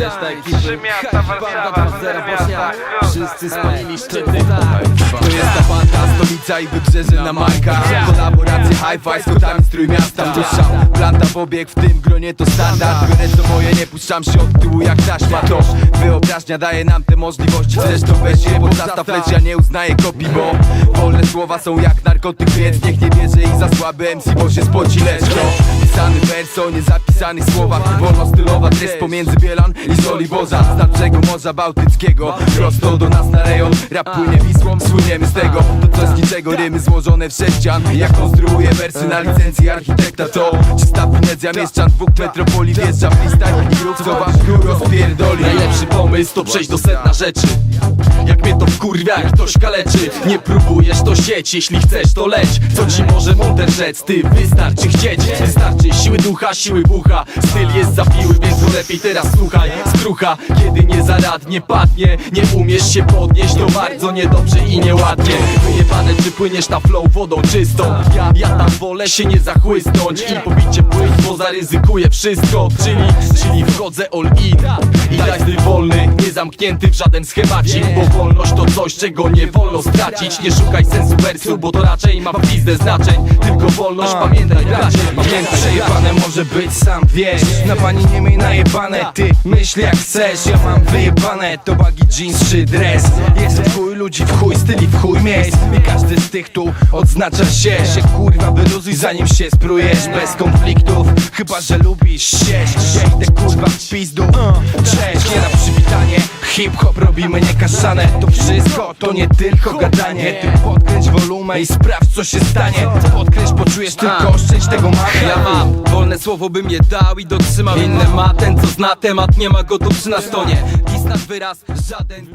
Reszta ekipy Trzy miasta, Warszawa, cztery miasta, Wszyscy spalili szczyty To jest ta banda, stolica i wybrzeże na markach Kolaboracje hi-fi z kotami z Trójmiasta Puszczam planta pobieg, w tym gronie to standard. Biorę co moje, nie puszczam się od tyłu jak taśma. To wyobraźnia daje nam te możliwości. Zresztą weź się, bo zastaw lecz ja nie uznaję kopii Bo wolne słowa są jak narkotyk, więc niech nie bierze ich za słaby MC Bo się spoci lecz pisany wers o niezapisanych słowach Wolno stylowa treść pomiędzy Bielan i Soliborza Z nad brzegu Morza Bałtyckiego. Prosto do nas na rejon. Rap płynie Wisłą, słyniemy z tego. To coś niczego, rymy złożone w sześcian. Jak konstruuję wersy na licencji architekta To czysta finezja mieszczan dwóch metropolii Wjeżdża freestyle i grób co wam gór rozpierdoli? Najlepszy pomysł to przejść do sedna rzeczy. Jak mnie to wkurwia, jak ktoś kaleczy Nie próbujesz to sieć, jeśli chcesz to leć. Co ci może mądre rzec, ty wystarczy chcieć. Wystarczy siły ducha, siły bucha. Styl jest zapiły, więc to lepiej teraz słuchaj. Skrucha, kiedy nie zaradnie padnie. Nie umiesz się podnieść, to bardzo niedobrze i nieładnie. Wyjebane, czy płyniesz na flow wodą czystą Ja, ja tam wolę się nie zachłysnąć I pobicie płyń, bo zaryzykuję wszystko. Czyli, czyli wchodzę all in. I daj styl wolny, nie zamknięty w żaden schemacik Bo wolność to coś, czego nie wolno stracić. Nie szukaj sensu wersu, bo to raczej ma pizdę znaczeń. Tylko wolność, pamiętaj bracie, pamiętaj Przejebane może być, sam wiesz. Na pani nie miej najebane, ty myśl jak chcesz. Ja mam wyjebane, to baggy jeans czy dress Jest w chuj ludzi, w chuj styli, w chuj miejsc. I każdy z tych tu odznacza się. Się kurwa wyluzuj zanim się sprujesz. Bez konfliktów, chyba że lubisz sieść. Ja idę kurwa w pizdu. Cześć, Hip-hop robimy niekaszane To wszystko, to nie tylko gadanie. Ty podkręć wolumę i sprawdź co się stanie. Podkręć, poczujesz tylko szczęść tego maka Ja mam wolne słowo bym je dał i dotrzymał Inne ma ten co zna temat, nie ma go tu przy nastonie Pisać wyraz, żaden